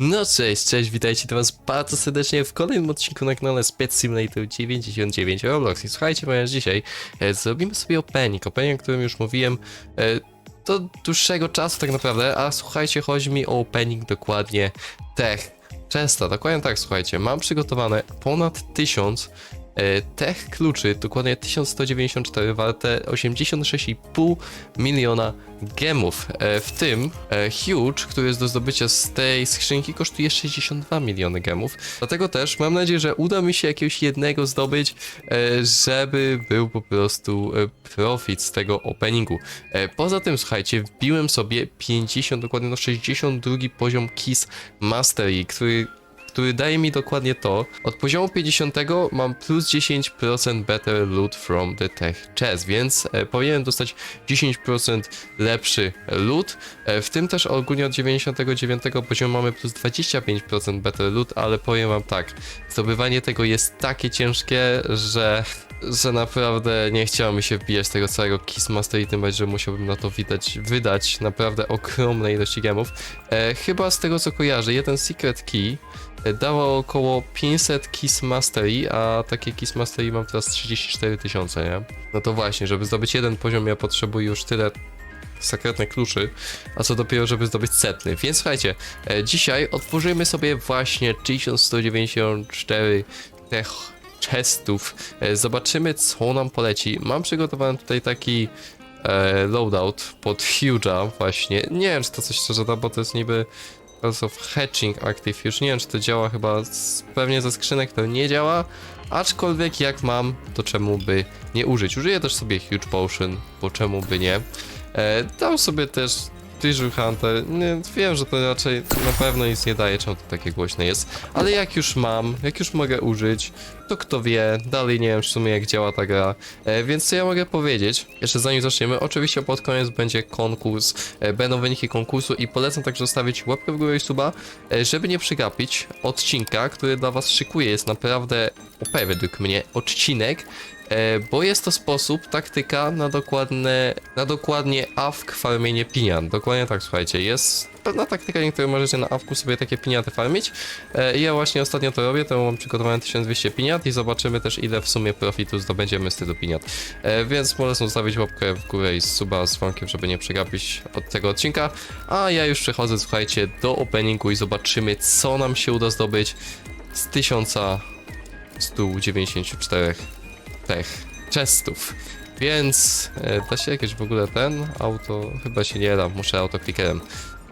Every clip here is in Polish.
No cześć, cześć, witajcie was bardzo serdecznie w kolejnym odcinku na kanale Spec Simulator 99 Roblox. I słuchajcie, ponieważ dzisiaj e, zrobimy sobie opening, opening, o którym już mówiłem e, do dłuższego czasu tak naprawdę, a słuchajcie, chodzi mi o opening dokładnie Tech. Chesta, dokładnie tak, słuchajcie, mam przygotowane ponad 1000 e, Tech kluczy, dokładnie 1194 warte 86,5 miliona gemów, e, w tym e, Huge, który jest do zdobycia z tej skrzynki kosztuje 62 miliony gemów, dlatego też mam nadzieję, że uda mi się jakiegoś jednego zdobyć, e, żeby był po prostu e, profit z tego openingu. E, Poza tym, słuchajcie, wbiłem sobie 50, dokładnie no 62 poziom Kiss Mastery, który który daje mi dokładnie to. Od poziomu 50 mam plus 10% better loot from the tech chest, więc e, powinienem dostać 10% lepszy loot. E, w tym też ogólnie od 99 poziomu mamy plus 25% better loot, ale powiem wam tak, zdobywanie tego jest takie ciężkie, że że naprawdę nie chciało mi się wbijać tego całego Kiss Master i tym bardziej, że musiałbym na to widać, wydać naprawdę ogromne ilości gemów. E, chyba z tego co kojarzę, jeden Secret Key e, dało około 500 Kiss Mastery, a takie Kiss Mastery mam teraz 34 tysiące, nie? No to właśnie, żeby zdobyć jeden poziom ja potrzebuję już tyle sekretnych kluczy, a co dopiero, żeby zdobyć setny. Więc słuchajcie, e, dzisiaj otworzymy sobie właśnie 1194 tech chestów. E, Zobaczymy, co nam poleci. Mam przygotowany tutaj taki e, loadout pod Huge'a właśnie. Nie wiem, czy to coś szczerze da, bo to jest niby Pulse of Hatching Active już. Nie wiem, czy to działa chyba z, pewnie ze skrzynek to nie działa. Aczkolwiek jak mam, to czemu by nie użyć? Użyję też sobie Huge Potion, bo czemu by nie. E, dał sobie też Treasure Hunter. Nie, wiem, że to raczej na pewno nic nie daje, czemu to takie głośne jest. Ale jak już mam, jak już mogę użyć, to kto wie, dalej nie wiem w sumie jak działa ta gra. E, więc co ja mogę powiedzieć? Jeszcze zanim zaczniemy, oczywiście pod koniec będzie konkurs, e, będą wyniki konkursu i polecam także zostawić łapkę w górę i suba, e, żeby nie przegapić odcinka, który dla was szykuję. Jest naprawdę OP według mnie odcinek, bo jest to sposób, taktyka na dokładne, na dokładnie awk farmienie piniat. Dokładnie tak, słuchajcie, jest pewna taktyka, niektóre możecie na awku sobie takie piniaty farmić. E, i ja właśnie ostatnio to robię, to mam przygotowane 1200 piniat i zobaczymy też ile w sumie profitu zdobędziemy z tylu piniat. E, więc polecam zostawić łapkę w górę i suba z dzwonkiem, żeby nie przegapić od tego odcinka. A ja już przechodzę, słuchajcie, do openingu i zobaczymy co nam się uda zdobyć z 1194 tech chestów. Więc e, da się jakieś w ogóle ten auto? Chyba się nie da, muszę autoklikerem.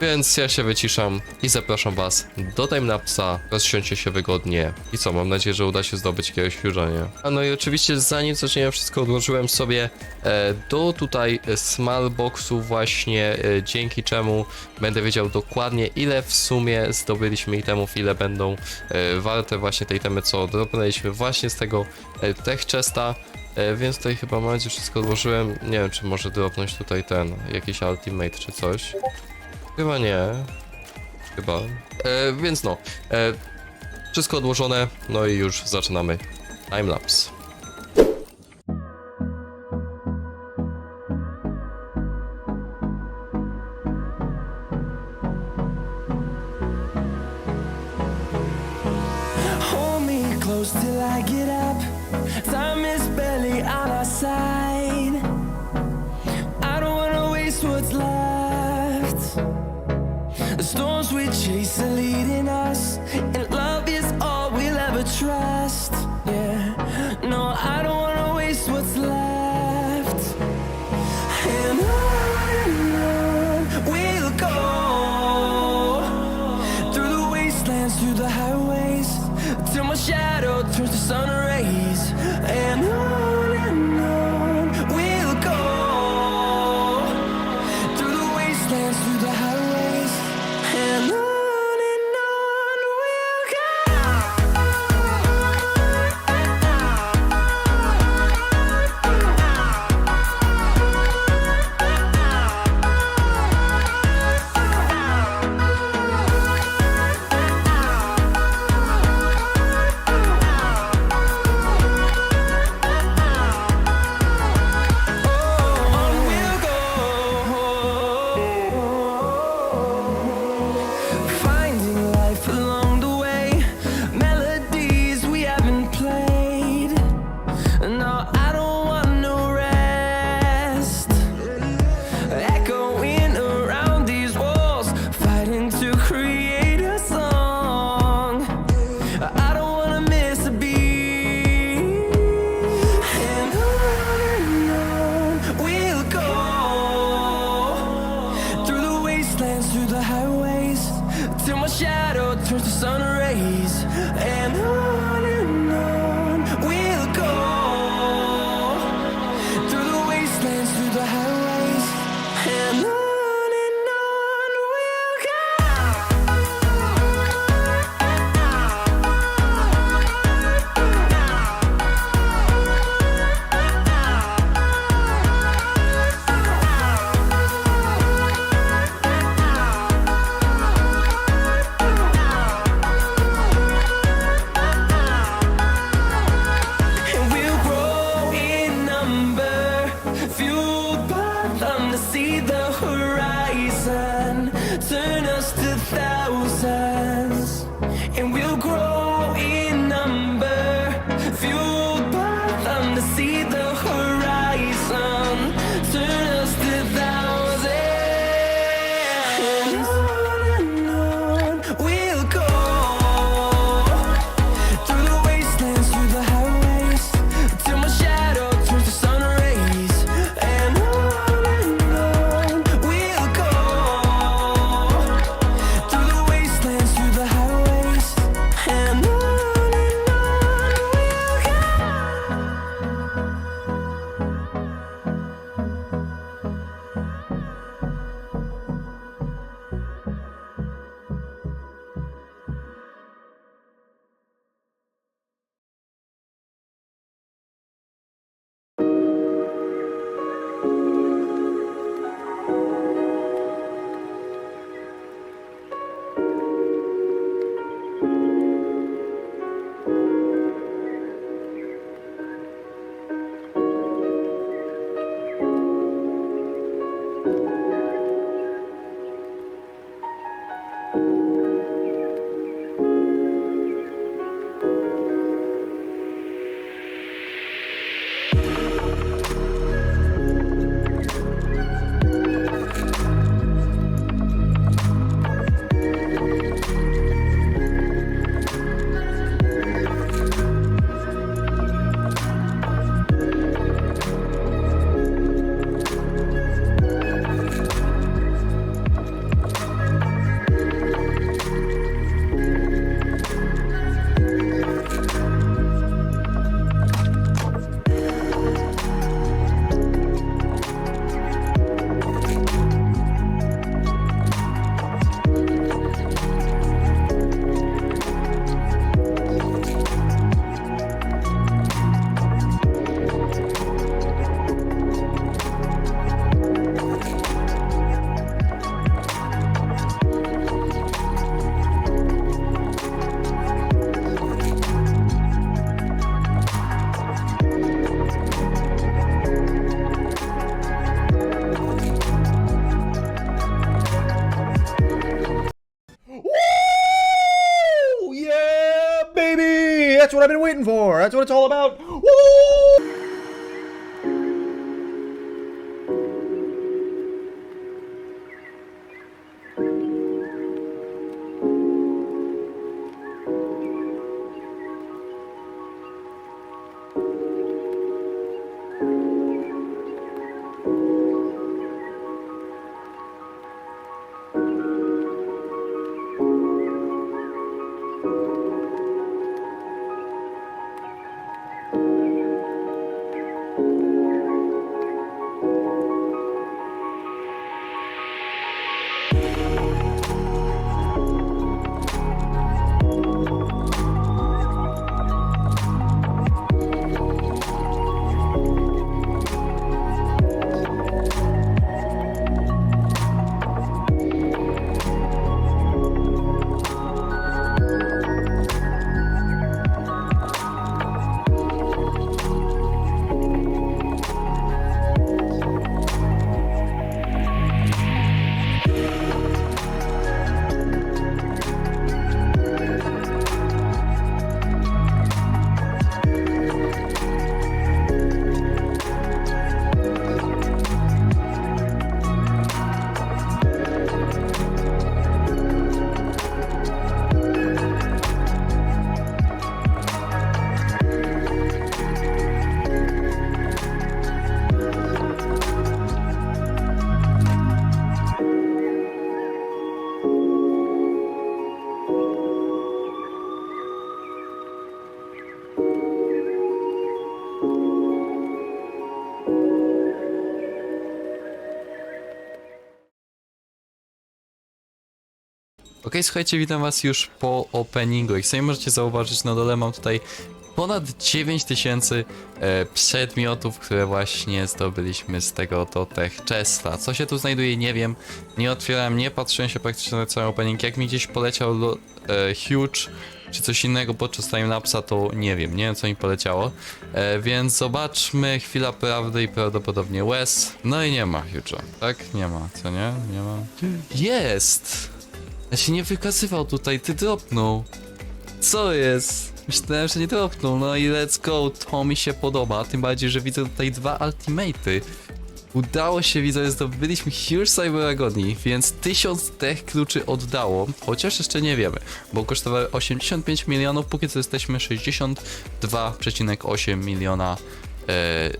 Więc ja się wyciszam i zapraszam was do timelapsa, rozsiądźcie się wygodnie i co, mam nadzieję, że uda się zdobyć jakiegoś nie? A no i oczywiście zanim zaczniemy wszystko odłożyłem sobie e, do tutaj small boxu właśnie, e, dzięki czemu będę wiedział dokładnie ile w sumie zdobyliśmy itemów, ile będą e, warte właśnie te itemy, co dropnęliśmy właśnie z tego e, tech chesta. E, więc tutaj chyba macie wszystko odłożyłem. Nie wiem, czy może dropnąć tutaj ten, jakiś ultimate czy coś. Chyba nie. Chyba. E, więc no. E, wszystko odłożone, no i już zaczynamy timelapse. come to see the who that's what I've been waiting for. That's what it's all about. Słuchajcie, witam was już po openingu. Jak sobie możecie zauważyć, na dole mam tutaj ponad 9000 e, przedmiotów, które właśnie zdobyliśmy z tego to Tech Chesta. Co się tu znajduje, nie wiem. Nie otwierałem, nie patrzyłem się praktycznie na cały opening. Jak mi gdzieś poleciał e, Huge czy coś innego podczas timelapsa, to nie wiem, nie wiem co mi poleciało. E, więc zobaczmy, chwila prawdy i prawdopodobnie Wes. No i nie ma Huge'a, tak? Nie ma, co nie? Nie ma. Jest! Ja się nie wykazywał tutaj, ty dropnął. Co jest? Myślałem, że nie dropnął, no i let's go, to mi się podoba, tym bardziej, że widzę tutaj dwa ultimaty. Udało się, widzę, zdobyliśmy Huge Cyber Agony, więc 1000 tech kluczy oddało, chociaż jeszcze nie wiemy, bo kosztowały 85 milionów, póki co jesteśmy 62,8 miliona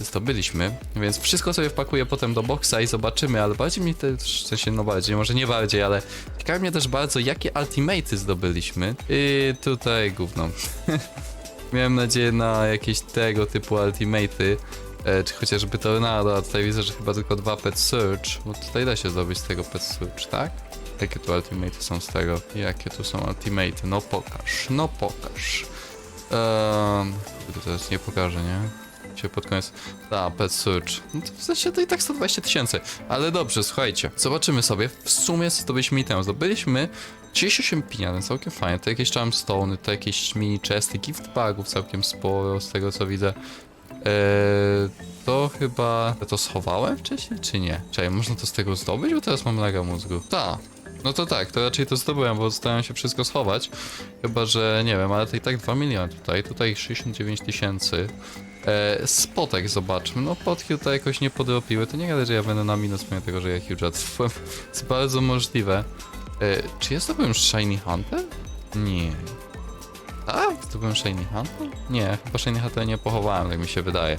zdobyliśmy, więc wszystko sobie wpakuję potem do boxa i zobaczymy, ale bardziej mnie też, w sensie no bardziej, może nie bardziej, ale ciekawi mnie też bardzo, jakie ultimaty zdobyliśmy. I tutaj gówno. Miałem nadzieję na jakieś tego typu ultimaty, e, czy chociażby Tornado, a tutaj widzę, że chyba tylko dwa Pet Search, bo tutaj da się zdobyć z tego Pet Search, tak? Jakie tu ultimaty są z tego? Jakie tu są ultimaty? No pokaż, no pokaż. Um, to teraz nie pokażę, nie? Się pod koniec. Ta, Pet Search. No to w sensie to i tak 120 tysięcy. Ale dobrze, słuchajcie. Zobaczymy sobie. W sumie zdobyliśmy item. Zdobyliśmy 38 pieniędzy, całkiem fajnie. To jakieś Charmstone, to jakieś mini chesty, gift bagów całkiem sporo, z tego co widzę. Eee, to chyba... To schowałem wcześniej, czy nie? Czekaj, można to z tego zdobyć? Bo teraz mam mega mózgu. Ta. No to tak, to raczej to zdobyłem, bo starałem się wszystko schować. Chyba, że nie wiem, ale to i tak 2 miliony tutaj, tutaj 69 tysięcy. E, spotek zobaczmy, no potki tutaj jakoś nie podrobiły, to nie gadaj, że ja będę na minus mimo tego, że ja huge trwałem. jest bardzo możliwe. E, czy ja zdobyłem Shiny Hunter? Nie. A? Zdobyłem Shiny Hunter? Nie, chyba Shiny Hunter nie pochowałem, tak mi się wydaje.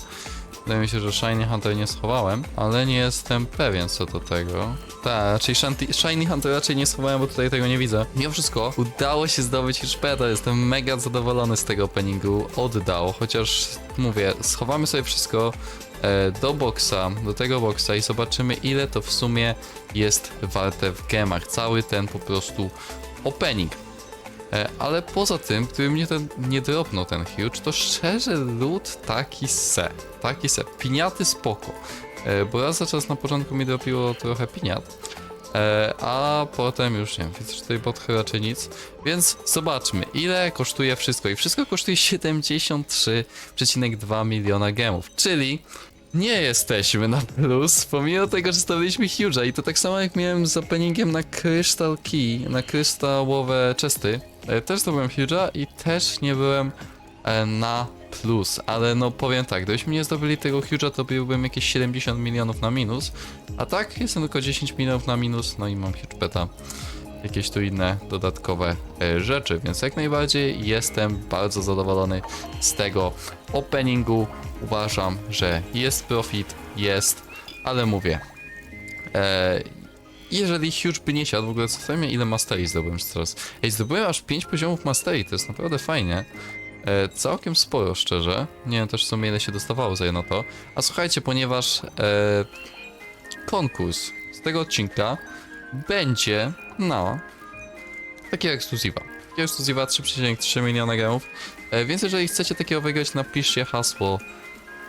Wydaje mi się, że Shiny Hunter nie schowałem, ale nie jestem pewien co do tego. Tak, raczej Shanty, Shiny Hunter raczej nie schowałem, bo tutaj tego nie widzę. Mimo wszystko, udało się zdobyć beta, jestem mega zadowolony z tego openingu. Oddał, chociaż mówię, schowamy sobie wszystko e, do boxa, do tego boxa i zobaczymy ile to w sumie jest warte w gemach. Cały ten po prostu opening. E, Ale poza tym, gdyby mnie ten nie dropnął ten huge, to szczerze lód taki se. Taki se. Piniaty spoko. E, Bo raz za czas na początku mi dropiło trochę piniat. E, A potem już nie wiem, widzę, tutaj botchy raczej nic. Więc zobaczmy, ile kosztuje wszystko. I wszystko kosztuje 73,2 miliona gemów. Czyli nie jesteśmy na plus, pomimo tego, że stawiliśmy Huge'a i to tak samo jak miałem z openingiem na Crystal Key, na kryształowe chesty. E, Też zdobyłem Huge'a i też nie byłem e, na plus, ale no powiem tak, gdybyśmy nie zdobyli tego Huge'a, to byłbym jakieś 70 milionów na minus, a tak jestem tylko 10 milionów na minus, no i mam Huge Beta jakieś tu inne dodatkowe e, rzeczy, więc jak najbardziej jestem bardzo zadowolony z tego openingu. Uważam, że jest profit, jest, ale mówię, jeżeli Huge by nie siadł, w ogóle co mnie ile masterii zdobyłem teraz? Ej, zdobyłem aż 5 poziomów masterii, to jest naprawdę fajnie. E, całkiem sporo, szczerze. Nie wiem też w sumie ile się dostawało za jedno to. A słuchajcie, ponieważ e, konkurs z tego odcinka będzie na takiego ekskluzywa. Takiego ekskluzywa 3,3 miliona gemów. E, więc jeżeli chcecie takiego wygrać, napiszcie hasło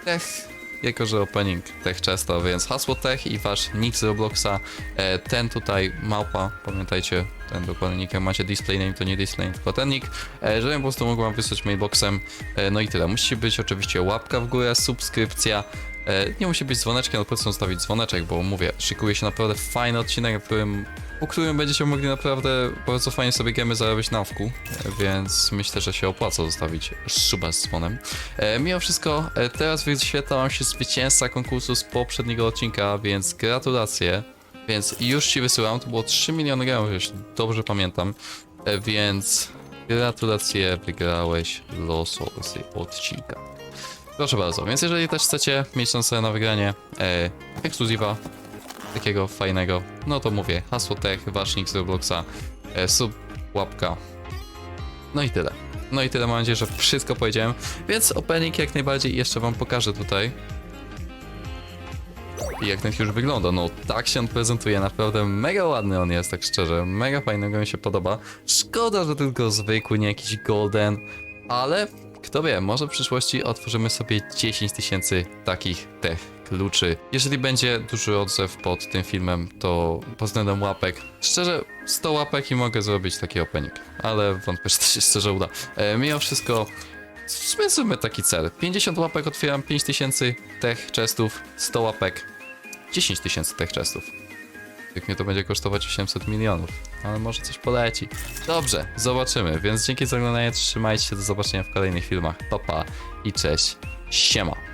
tech, jako że opening tech często, więc hasło tech i wasz nick z Robloxa. E, ten tutaj małpa, pamiętajcie, ten dokładny nick, jak macie display name, to nie display name, tylko ten nick, e, żebym po prostu mógł wam wysłać mailboxem. E, no i tyle. Musi być oczywiście łapka w górę, subskrypcja. E, nie musi być dzwoneczkiem, ale po prostu zostawić dzwoneczek, bo mówię, szykuje się naprawdę fajny odcinek, którym, po którym będziecie mogli naprawdę bardzo fajnie sobie gemy zarobić na wku, e, więc myślę, że się opłaca zostawić suba z dzwonem. E, mimo wszystko, teraz wyświetla wam się zwycięzca konkursu z poprzedniego odcinka, więc gratulacje. Więc już ci wysyłam, to było 3 miliony gemów, jeśli dobrze pamiętam, więc gratulacje, wygrałeś losowy odcinka. Proszę bardzo, więc jeżeli też chcecie mieć szansę na wygranie e, ekskluzywa takiego fajnego, no to mówię, hasło tech, wasz nick z Robloxa, e, sub, łapka, no i tyle. No i tyle, mam nadzieję, że wszystko powiedziałem, więc opening jak najbardziej jeszcze wam pokażę tutaj. i jak ten już wygląda. No tak się on prezentuje, naprawdę mega ładny on jest, tak szczerze. Mega fajnego mi się podoba. Szkoda, że tylko zwykły, nie jakiś golden, ale kto wie, może w przyszłości otworzymy sobie 10 tysięcy takich tech kluczy. Jeżeli będzie duży odzew pod tym filmem, to pod względem łapek, szczerze 100 łapek i mogę zrobić taki opening, ale wątpię, że to się szczerze uda. E, mimo wszystko Zmysłmy taki cel. 50 łapek otwieram 5000 tech chestów, 100 łapek 10 tysięcy tech chestów. Jak mnie to będzie kosztować 800 milionów, ale może coś poleci. Dobrze, zobaczymy, więc dzięki za oglądanie, trzymajcie się, do zobaczenia w kolejnych filmach. Pa, pa i cześć, siema.